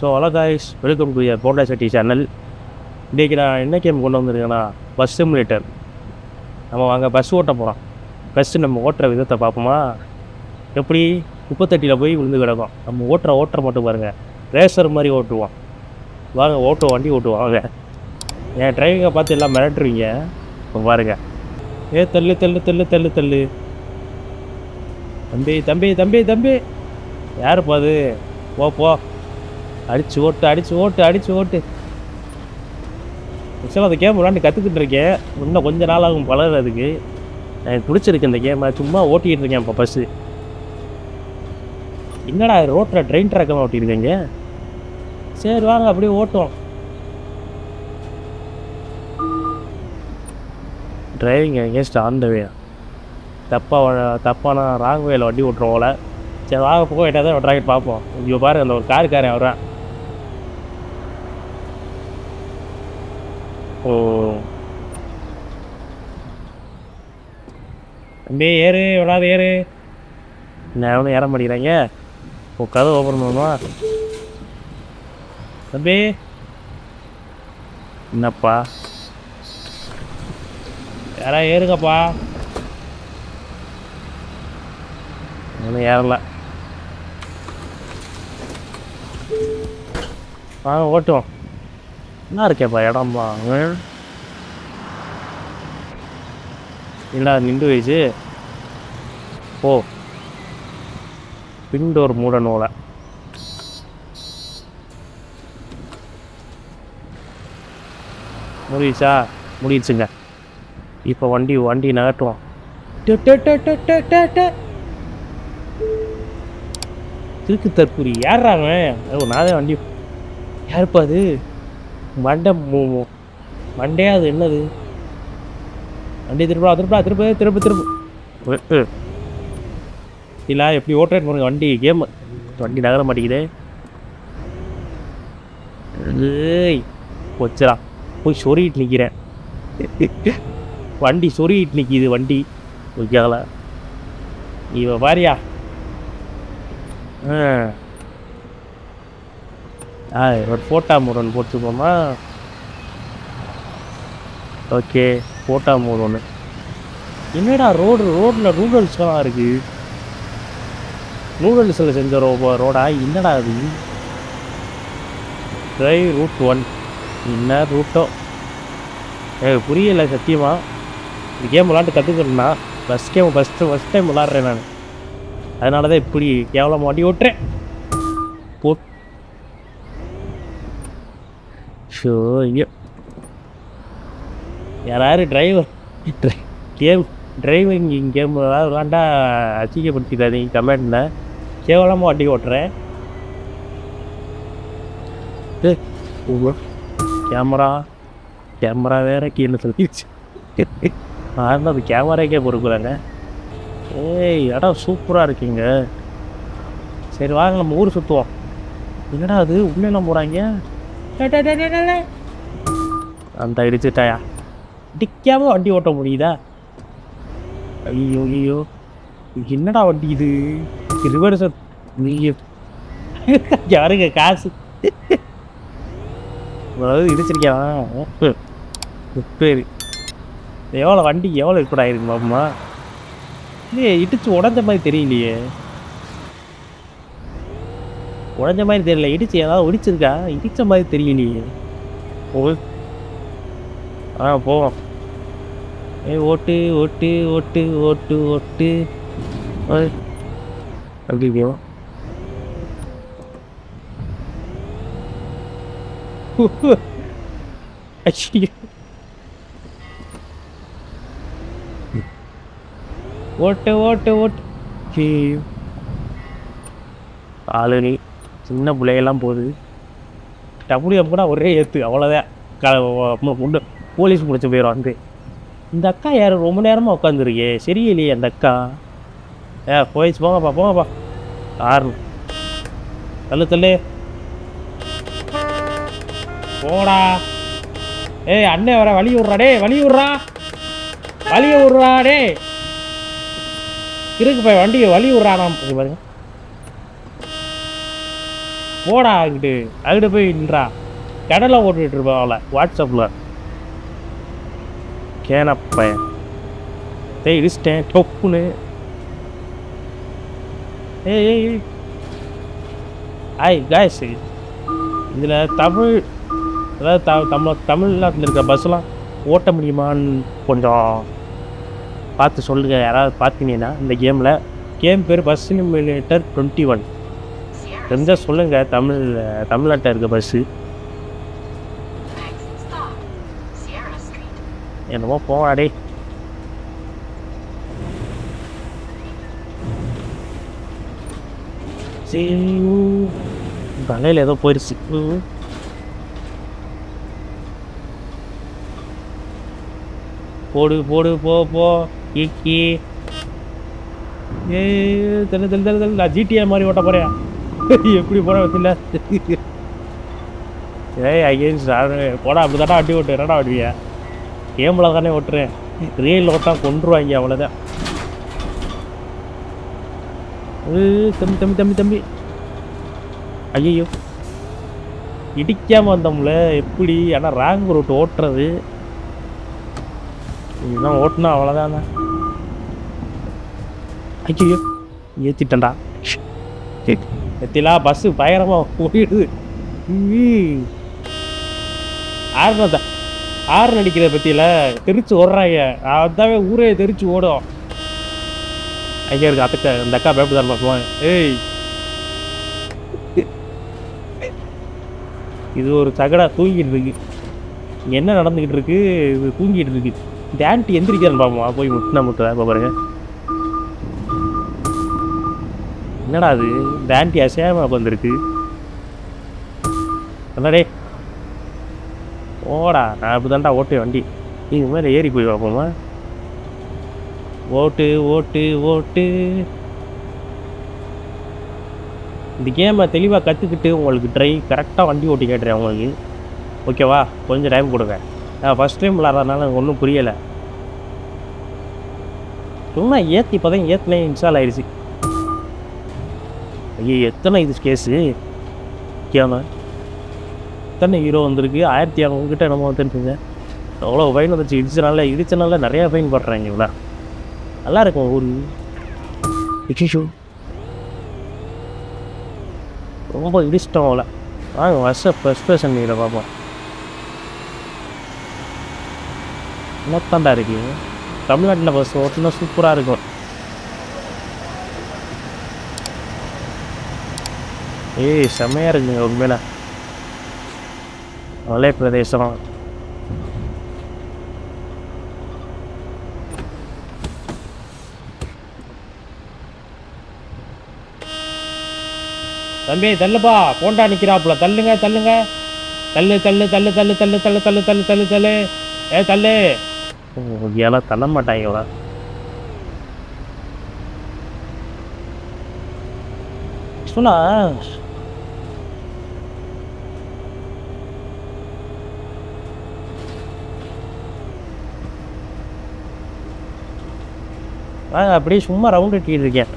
So hello guys welcome to Bonda Chatti channel இன்றைக்கி நான் என்ன கேம் கொண்டு வந்திருக்கேன்னா பஸ் சிமுலேட்டர் நம்ம வாங்க பஸ் ஓட்ட போகிறோம் பஸ் நம்ம ஓட்டுற விதத்தை பார்ப்போமா? எப்படி? குப்பத்தட்டியில் போய் விழுந்து கிடக்கும். நம்ம ஓட்டுற ஓட்டுற மட்டும் பாருங்கள் ரேசர் மாதிரி ஓட்டுவோம். வாங்க ஓட்டுவோம் வண்டி ஓட்டுவோம் வாங்க. என் டிரைவிங்கை பார்த்து எல்லாம் மிரட்டுருவீங்க இப்போ பாருங்கள் ஏ தள்ளு தள்ளு தள்ளு தள்ளு தள்ளு. தம்பி தம்பி தம்பி தம்பி. யாருப்பா அது? போ போ. அடிச்சு ஓட்டு அடிச்சு ஓட்டு அடிச்சு ஓட்டு. ஆக்சுவலாக அந்த கேம் விளாண்டு கற்றுக்கிட்டு இருக்கேன். இன்னும் கொஞ்ச நாள் ஆகும் பழகிறதுக்கு. எனக்கு பிடிச்சிருக்கு இந்த கேமை. சும்மா ஓட்டிகிட்டு இருக்கேன் இப்போ பஸ்ஸு என்னடா ரோட்டில் ட்ரெயின் ட்ராக்கமாக ஓட்டியிருக்கீங்க சரி வாங்க அப்படியே ஓட்டும் டிரைவிங் எங்கேஸ்ட் ஆன் த வே தப்பாக தப்பான ராங் வேல வண்டி ஓட்டுறோம்ல சரி வாங்க போக வேண்டியதான் ட்ராக்கெட் பார்ப்போம். இங்கே பாரு அந்த ஒரு காருக்காரன் வர்றான். ஓ. தம்பி ஏறு விடாது ஏறு. நான் எவனும் ஏற மாட்டேங்கிறாங்க ஓ கதை ஓப்பன் பண்ணுவா தம்பி. என்னப்பா? யாரா ஏறுங்கப்பா. ஒன்றும் ஏறல. வாங்க ஓட்டுவோம். என்ன இருக்கேப்பா இடம்பா இல்லை நின்று வயசு ஓ பின்டோர் மூடனோல முடிச்சா முடிச்சுங்க இப்போ வண்டி வண்டி நகட்டுவோம் திருக்கு தற்கூரி ஏறாங்க ஓ நான் வண்டி யாருப்பா அது? மண்டை மண்டையா அது என்னது? வண்டி திருப்பா திருப்பா திருப்ப. திருப்ப திருப்ப இல்லை எப்படி ஓட்டுறேன்னு பாருங்க வண்டி கேம். வண்டி நகர மாட்டேங்குதே. ஏய் போச்சுடா போய் சொருகிட்டு நிற்கிறேன் வண்டி சொருகிட்டு நிற்கிது வண்டி. ஓகேங்கள இவ பாரியா? ஆ. ஆ ஒரு ஃபோட்டா மோட் ஒன்று போட்டுப்போமா ஓகே ஃபோட்டா மோட் ஒன்று என்னடா ரோடு ரோட்டில் நூடுல்ஸ்லாம் இருக்குது நூடுல்ஸில் செஞ்ச ரோ ரோடா என்னடா அது? ட்ரைவ் ரூட் ஒன் என்ன ரூட்டோ எனக்கு புரியலை சத்தியமா? இந்த கேம் விளாண்டு கற்றுக்கிறேன்னா first game first first time விளாட்றேன் நான். அதனால தான் இப்படி கேவலம் வண்டி ஓட்டுறேன். ஷோ ஐயோ. யாராவது டிரைவர் கேம் டிரைவிங் கேம் ஏதாவது விளாண்டா அசிங்கப்படுத்திடாதீங்க கமெண்டில். கேவலமாக வண்டி ஓட்டுறேன். கேமரா கேமரா வேற கீழே சொல்லிடுச்சு ஆனால் அது கேமராக்கே பொறுக்குறாங்க ஏய் இடம் சூப்பராக இருக்கீங்க. சரி வாங்க நம்ம ஊர் சுற்றுவோம் என்னடா அது? உண்மையெல்லாம் போகிறாங்க அந்த இடிச்சுட்டாயா டிக்காம வண்டி ஓட்ட முடியுதா ஐயோ ஐயோ என்னடா வண்டி இது ரிவர்ஸ் நீங்க யாருங்க காசு அதாவது இடிச்சிருக்கியா பேர் எவ்வளோ வண்டி எவ்வளோ இருக்கடா இருக்கு மாமா இல்லையே இடிச்சு உடஞ்ச மாதிரி தெரியலையே உடஞ்ச மாதிரி தெரியல. இடிச்சு ஏதாவது இடிச்சிருக்கா இடிச்ச மாதிரி தெரியலையே ஓ ஆ போவோம் ஏ ஓட்டு ஓட்டு ஓட்டு ஓட்டு ஓட்டு. ஓய். அப்படி இருக்கோ ஐயோ. ஓட்டு ஓட்டு ஓட்டு. ஐயோ. ஆளுநி சின்ன பிள்ளையெல்லாம் போகுது. டபுள்யூஎம் கூட ஒரே ஏற்று அவ்வளோதான் க போலீஸ் முடிச்சு போயிடும் வந்து இந்த அக்கா யார்? ரொம்ப நேரமாக உட்காந்துருக்கே சரியில்லையே அந்த அக்கா. ஏ போயிடுச்சு போங்கப்பா போங்கப்பா. ஆறு தள்ளு தள்ளு. போடா. ஏய் அண்ணே வர வழி விட்றா. டே வழி விட்றா. வழி விட்றா டே இருக்கு போய் வண்டியை வழி விட்றானா பாருங்க. போடா அங்கிட்டு. அங்கிட்டு போய் நின்றா. கடலை ஓட்டுட்டு இருப்பான் அவளை. வாட்ஸ்அப்பில். கேனப்பையன். தே இடிச்சிட்டேன். டொப்புன்னு. ஏய் ஏய் ஐய் காய்ஸ் இதில் தமிழ் அதாவது த தமிழ் தமிழ்நாட்டில் இருக்கிற பஸ்ஸெலாம் ஓட்ட முடியுமான்னு கொஞ்சம் பார்த்து சொல்லுங்கள் யாராவது பார்த்தீங்கன்னா இந்த கேமில். கேம் பேர் பஸ் சிமுலேட்டர் டுவெண்ட்டி ஒன். தெரிஞ்சால் சொல்லுங்கள் தமிழ் தமிழ்நாட்டில் இருக்க பஸ்ஸு என்னமோ போகாடே சரி தலையில் ஏதோ போயிடுச்சு போடு போடு போ போ. கிக்கி ஏ தெரியல தெரியல தெரியல நான் ஜிடிஏ மாதிரி ஓட்ட போகிறேன் எப்படி போற பத்தில ஏய் அகேன்ஸ்ட் போடா அப்படி தானே வண்டி ஓட்டு என்னடா வண்டியா கேமில் தானே ஓட்டுறேன். ரியல் ஓட்டா கொண்டுருவாங்க அவ்வளோதான் தம்பி தம்பி தம்பி தம்பி. ஐயோ இடிக்காமல் வந்தோம்ல. எப்படி? ஆனால் ராங் ரூட் ஓட்டுறது. இதுதான் ஓட்டுனா அவ்வளோதாண்ணா ஐயோ ஏற்றிட்டேன்டா எத்திலா பஸ்ஸு பயங்கரமாக போயிடுது. தான் ஆறு அடிக்கிறத பற்றியில தெரிச்சு ஓடுறாங்க. அதாவே ஊரே தெரிச்சு ஓடும். ஐயா இருக்கு அத்தக்க இந்த அக்கா பயப்படுதான் பார்ப்போம் ஏய். இது ஒரு சகடா தூங்கிட்டு இருக்கு. என்ன நடந்துக்கிட்டு இருக்கு? இது தூங்கிட்டு இருக்கு. இந்த ஆண்டி எந்திரிக்கிறான்னு பார்ப்போம் போய் முட்டினா முட்டுறா இப்போ பாருங்க. என்னடா அது? இந்த ஆண்டி அசையாமல் உட்காந்துருக்கு என்னடே ஓடா நான் அப்படி தாண்டா ஓட்டு வண்டி. இது மேலே ஏறி போய் பார்ப்போமா? ஓட்டு ஓட்டு ஓட்டு. இந்த கேமை தெளிவாக கற்றுக்கிட்டு உங்களுக்கு ட்ரை கரெக்டாக வண்டி ஓட்டி கேட்டுறேன் உங்களுக்கு. ஓகேவா கொஞ்சம் டைம் கொடுங்க. நான் ஃபஸ்ட் டைம் விளாட்றதுனால எனக்கு ஒன்றும் புரியலை. சும்மா ஏற்றி இப்போ தான் ஏற்றினே இன்ஸ்டால் ஆயிடுச்சு. ஐயோ எத்தனை இது கேஸு கேம எத்தனை ஹீரோ வந்திருக்கு? ஆயிரத்தி இரநூறுகிட்ட என்னமோ வந்துருக்குங்க எவ்வளோ ஃபைன் வந்துச்சு. இடிச்சனால இடிச்சனால நிறையா ஃபைன் படுறாங்க இவ்வளோ நல்லா இருக்கும் ஊர். இஷிஷு ரொம்ப இடிச்சிட்டோம் அவ்வளோ வாங்க வருஷ ஃபஸ்ட் பர்சன் நீங்கள் பார்ப்போம். என்னத்தாண்டா இருக்கு? தமிழ்நாட்டில் பஸ் ஓட்டுனா சூப்பராக இருக்கும். ஏய் செம்மையாக இருக்குங்க உண்மையில. மலை பிரதேசம். தம்பி தள்ளுப்பா. போண்டா நிற்கிறாப்புல தள்ளுங்க தள்ளுங்க. தள்ளு தள்ளு தள்ளு தள்ளு தள்ளு தள்ளு தள்ளு தள்ளு தள்ளு தள்ளு. ஏ தள்ளு. ஏன்னா தள்ள மாட்டாங்க இவள சொன்னா அப்படியே சும்மா ரவுண்ட் அடிக்கிட்டு இருக்கேன்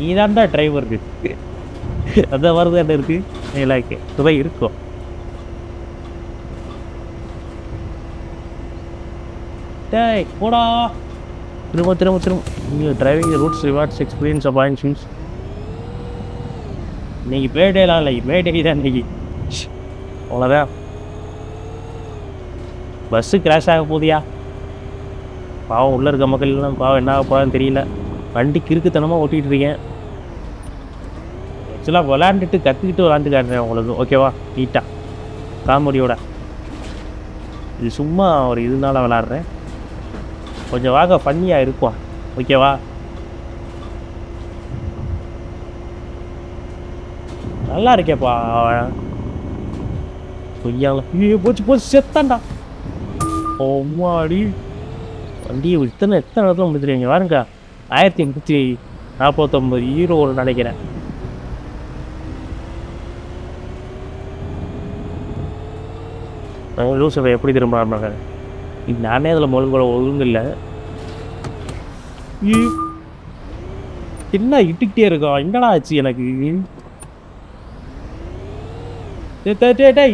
நீதான்டா டிரைவர் அந்த மாதிரி தான் இருக்கு. இலாக்கு சுவை இருக்கும் டேய் போடா. திரும்ப திரும்ப திரும்ப. நீங்கள் driving routes rewards experience appointments இன்னைக்கு பேடேலாம் இல்லை. மேடே தான் இன்னைக்கு. அவ்வளோதான் பஸ்ஸு கிராஷ் ஆக போதியா பாவம் உள்ளே இருக்க மக்கள் எல்லாம் பாவம் என்ன ஆக போகிறான்னு தெரியல. வண்டி கிறுக்குத்தனமாக ஓட்டிகிட்டு இருக்கேன் ஆக்சுவலாக விளாண்டுட்டு கற்றுக்கிட்டு விளாண்டு காட்டுறேன் உங்களுக்கு. ஓகேவா நீட்டாக காமெடியோட. இது சும்மா ஒரு இதனால விளாட்றேன் கொஞ்சம் வாக ஃபன்னியாக இருக்கும். ஓகேவா நல்லா இருக்கேப்பா. பொய்யாங்களா ஐயோ போச்சு போச்சு செத்தான்டா. அடி வண்டியை இத்தனை எத்தனை இடத்துல முடிச்சிருக்கீங்க பாருங்க. ஆயிரத்தி எண்ணூற்றி நாற்பத்தொம்பது ஈரோடு நினைக்கிறேன். லூசவை எப்படி திரும்ப ஆரம்பிங்க இது நானே அதில் ஒழுங்கு ஒழுங்கு இல்லை. என்ன இட்டுக்கிட்டே இருக்கோம் என்னடா ஆச்சு எனக்கு? டே டே டே டே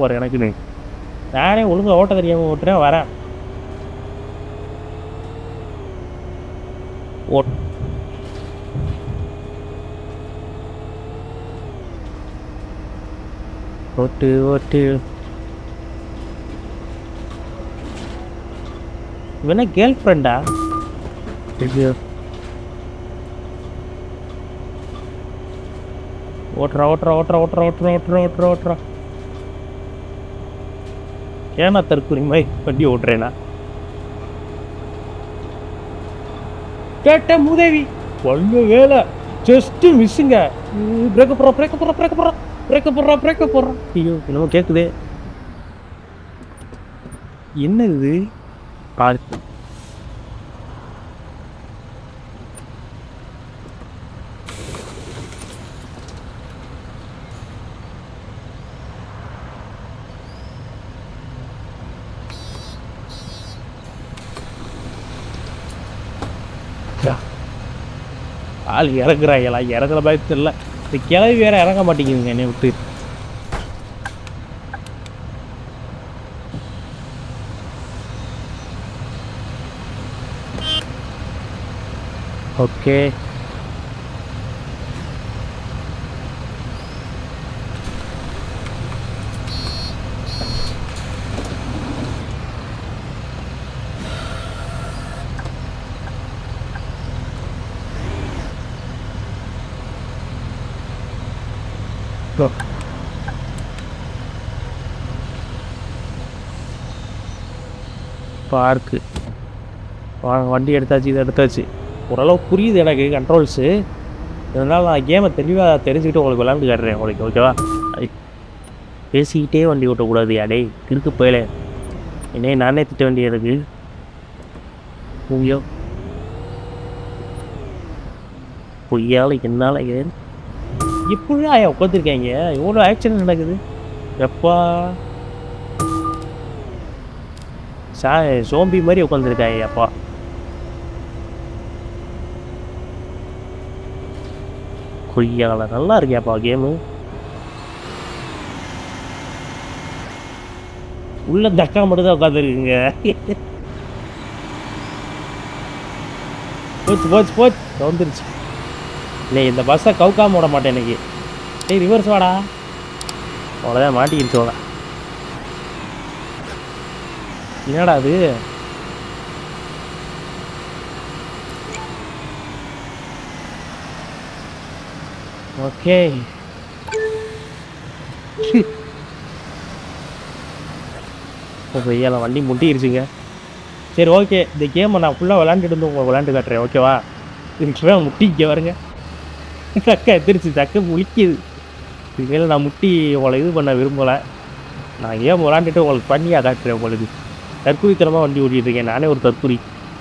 போகிறேன் எனக்குன்னு. நானே ஒழுங்காக ஓட்ட தெரியாமல் ஓட்டுறேன் வரேன். ஓட் ஓட்டு ஓட்டு இவன கேர்ள் ஃப்ரெண்டா ஐயோ ஓட்டுறா ஓட்டுறா ஓட்டுறா ஓட்டுறா ஓட்டுறா ஓட்டுறா ஓட்டுறா ஓட்டுறா ஏன்னா தற்கொலை மாதிரி வண்டி ஓட்டுறேனா கேட்ட மூதேவி. ஒன்று வேலை. ஜஸ்ட்டு மிஸ்ஸுங்க பிரேக்க போடுறோம் பிரேக்க போடுறோம் பிரேக்க போடுறோம் பிரேக்க போடுறோம் பிரேக்க போடுறோம் ஐயோ என்னமோ கேட்குதே என்ன இது பாரு. ஆள் இறங்குறாங்களா இறங்குற மாதிரி தெரியல இந்த கிளவி வேற இறங்க மாட்டேங்குதுங்க என்னை விட்டு ஓகே பார்க்கு வண்டி எடுத்தாச்சு இதை எடுத்தாச்சு. ஓரளவு புரியுது எனக்கு கண்ட்ரோல்ஸு இருந்தாலும் நான் கேமை தெளிவாக தெரிஞ்சுக்கிட்டு உங்களுக்கு விளாண்டு காட்டுறேன் உங்களுக்கு ஓகேவா பேசிக்கிட்டே வண்டி ஓட்டக்கூடாது அடே இருக்கு போயில. என்னையே நானே திட்ட வேண்டியதுக்கு ஐயோ பொய்யால் என்னால் ஏன் இப்படிலாம் ஐயா உட்காந்துருக்காங்க இவ்வளோ ஆக்சிடென்ட் நடக்குது? எப்பா? சா சோம்பி மாதிரி உட்காந்துருக்காங்க அப்பா. கொய்யால நல்லா இருக்கியாப்பா கேமு உள்ள தக்கா மட்டும் தான் உட்காந்துருக்குங்க போச்சு போச்சு போச்சு. வந்துருச்சு. இல்லை இந்த பஸ்ஸை கவுக்காம விட மாட்டேன் இன்றைக்கி டேய் ரிவர்ஸ் வாடா. அவ்வளோதான் மாட்டிக்கிடுச்சு அவ்வளோ என்னடா அது ஓகே. ஐயா வண்டி முட்டிருச்சுங்க சரி ஓகே. இந்த கேமை நான் ஃபுல்லாக விளாண்டுட்டு வந்து உங்களுக்கு விளாண்டு காட்டுறேன் ஓகேவா? இதுக்கு முட்டிக்க வருங்க தக்க எதிரிச்சு தக்க முழிக்குது. இதுமாரி நான் முட்டி உங்களை இது பண்ண விரும்பலை. நான் ஏன் விளாண்டுட்டு உங்களுக்கு பண்ணியாக காட்டுறேன் உங்களுக்கு? தற்குறித்தனமாக வண்டி ஓட்டிகிட்டு இருக்கேன். நானே ஒரு தற்கூரி.